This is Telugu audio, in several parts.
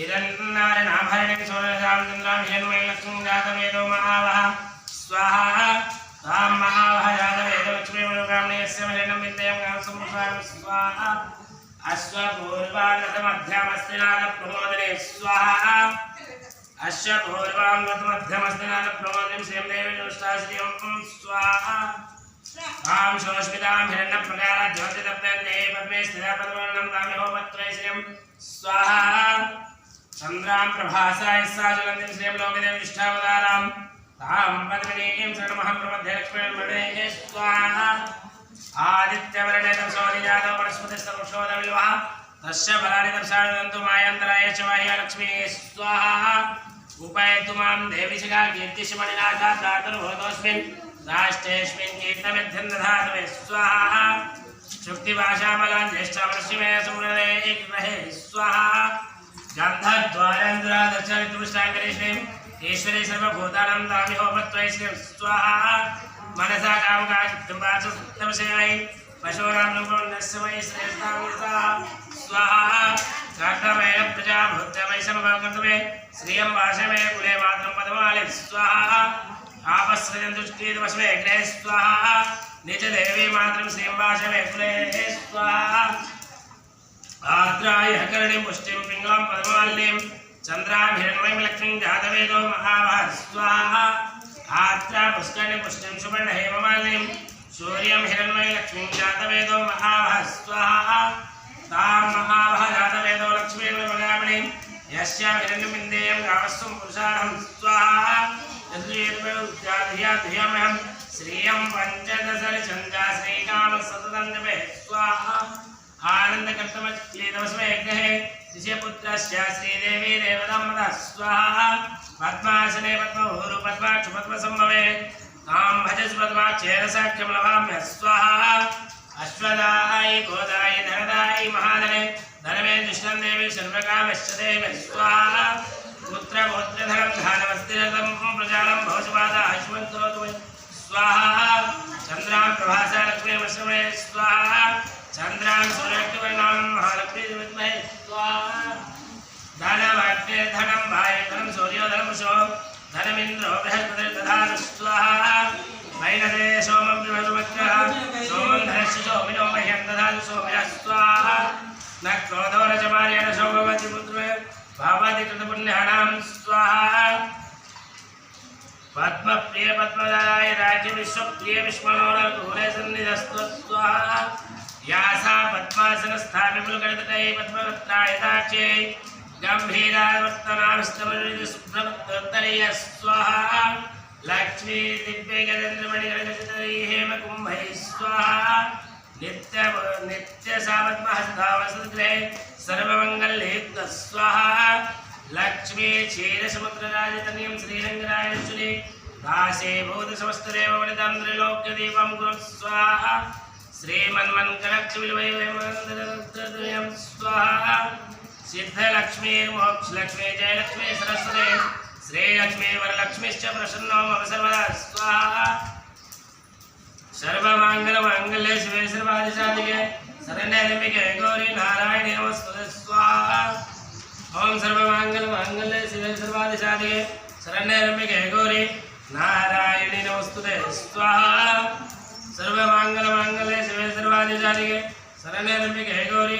हिरण्णारणाभरणं सोनसां चन्द्रां हिरण्मयं लक्ष्मीं जातवेदो महावः स्वाहा तां महावः जातवेदो लक्ष्मीमनुकामणीयस्य मरणं विद्यं गांसमुषां स्वाहा अश्वपूर्वाङ्गतमध्यमस्तिनाथप्रमोदने स्वाहा अश्वपूर्वाङ्गतमध्यमस्तिनाथप्रमोदनं श्रीं देवी जोष्टाश्रियं स्वाहा आं शोष्मितां हिरण्यप्रकारा ज्योतितप्तन्ते पद्मे स्थिता पद्मवर्णं చంద్రాం ప్రభాసాయ సాజలందిం శ్రీమలోకదేవ నిష్టావతారాం తాం పద్మనీయం శరణమహం ప్రమధ్య లక్ష్మీర్మణే స్వాహ. ఆదిత్యవరణే దంశోది జాతవ వనస్పతి సర్వశోద వివాహ తస్య బలాని దర్శానంతు మాయాంతరాయ శివాయ లక్ష్మీ స్వాహ. ఉపయతు మాం దేవి శిఖా కీర్తిశమణినాథా దాతుర్భూతోస్మిన్ రాష్ట్రేష్మిన్ కీర్తమిధ్యం దధాతు మే స్వాహ. శుక్తి భాషామలాన్ జ్యేష్ఠ వర్షి మే గ్రహే స్వాహ. గంధద్వారంధ్రాదర్శనతుష్టాంగరేశ్వరీం ఈశ్వరీ సర్వభూతానం దామి హోమత్వైశ్రీం స్వాహా మనసా కామకాశుద్ధంబాసమశయాయి పశూనాం రూపం నశ్రమై శ్రేష్టామృత స్వాహా కాష్టమైన ప్రజా భూత్రమై సమకర్తమే శ్రియం భాషమే కులే మాత్రం పదమాలి స్వాహా ఆపశ్రయం దృష్టిర్వశమే గ్రహే స్వాహా నిజదేవీ మాత్రం శ్రీయం భాషమే కులే స్వాహా ఆద్రాయ కరణి పుష్టిం పింగళం चन्द्राभिरण्मयं लक्ष्मीं जातवेदो महावः स्वाहा। आर्द्रा पुष्कर्णिं पुष्टिं सुवर्ण हेममाल्यं सूर्यं हिरण्मय लक्ष्मीं जातवेदो महावः स्वाहा। तां महावः जातवेदो लक्ष्मीर्मगामिनीं यस्यां हिरण्यमिन्देयं गावस्वं पुरुषाणं स्वाहा। यद्वेद्याधियाधियमहं श्रियं पञ्चदशरिचन्द्रा श्रीकामसततं जपे। स्वाहा। आनन्दकर्तमक्लीदमस्मै ग्रहे शिष्यपुत्रस्य श्रीदेवी देवदम्मदा स्वाहा। पद्मासने पद्मभूरु पद्माक्षु पद्मसम्भवे तां भजसु पद्माक्षेरसाख्यं लभाम्य स्वाहा। अश्वदायि गोदायि धनदायि महाधने धनमे दुष्टं देवी, सर्वकामश्च देवी। स्वाहा। पुत्र पुत्रगोत्रधनं धानमस्तिरतं प्रजानं भवसुपादा अश्वन्तोतु स्वाहा। चन्द्रां प्रभासा लक्ष्मीमश्रमे स्वाहा। चन्द्रां सूर्यक्तिवर्णां महालक्ष्मी विद्महे। स्वाहा। धनवाग्ने धनं भायधनं सूर्यो धनमुषो धनमिन्द्रो बृहस्पतिर्दधातु स्वाहा वैनदे सोमं विभवमग्रः सोमं धनस्य सोमिनो मह्यं दधातु सोमयः स्वाहा न क्रोधो न च मार्येण सोमवति पुत्रे भवति कृतपुण्यानां स्वाहा पद्मप्रिय पद्मदाय राज्य विश्वप्रिय विश्वनोरघोरे सन्निधस्तु स्वाहा या सा గంభీరావర్తనావిస్తమయ స్వాహ లక్ష్మీ దివ్య గజేంద్రమణి గణగజరీ హేమకుంభై స్వాహ నిత్య నిత్య సావద్మహస్తావసే సర్వమంగళేయుక్త స్వాహ లక్ష్మీ క్షీరసముద్రరాజతనీయం శ్రీరంగరాజేశ్వరి దాసే భూత సమస్తదేవ స్వాహ सिद्धलक्ष्मीर्मोक्षलक्ष्मी जयलक्ष्मी सरस्वती श्रीलक्ष्मी वरलक्ष्मीश्च प्रसन्नो मम सर्वदा। स्वाहा। सर्वमाङ्गलमाङ्गल्ये शिवे सर्वादिशादिके शरण्यरम्बिके गौरी नारायणी नमस्तुते स्वाहा। ॐ सर्वमाङ्गलमाङ्गल्ये शिवे सर्वादिशादिके शरण्यरम्बिके गौरी नारायणी नमस्तुते स्वाहा। सर्वमाङ्गलमाङ्गल्ये शिवे सर्वादिशादिके शरण्यरम्बिके गौरी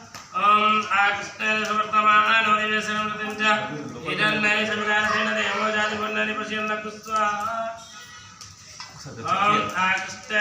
ఓం ఆకృష్టవర్తమానోదివేశమృతించ ఇదన్నై సమకాలసేన దేవో జాతి పొన్నని పశ్యందకు స్వాహ ఓం ఆకృష్ట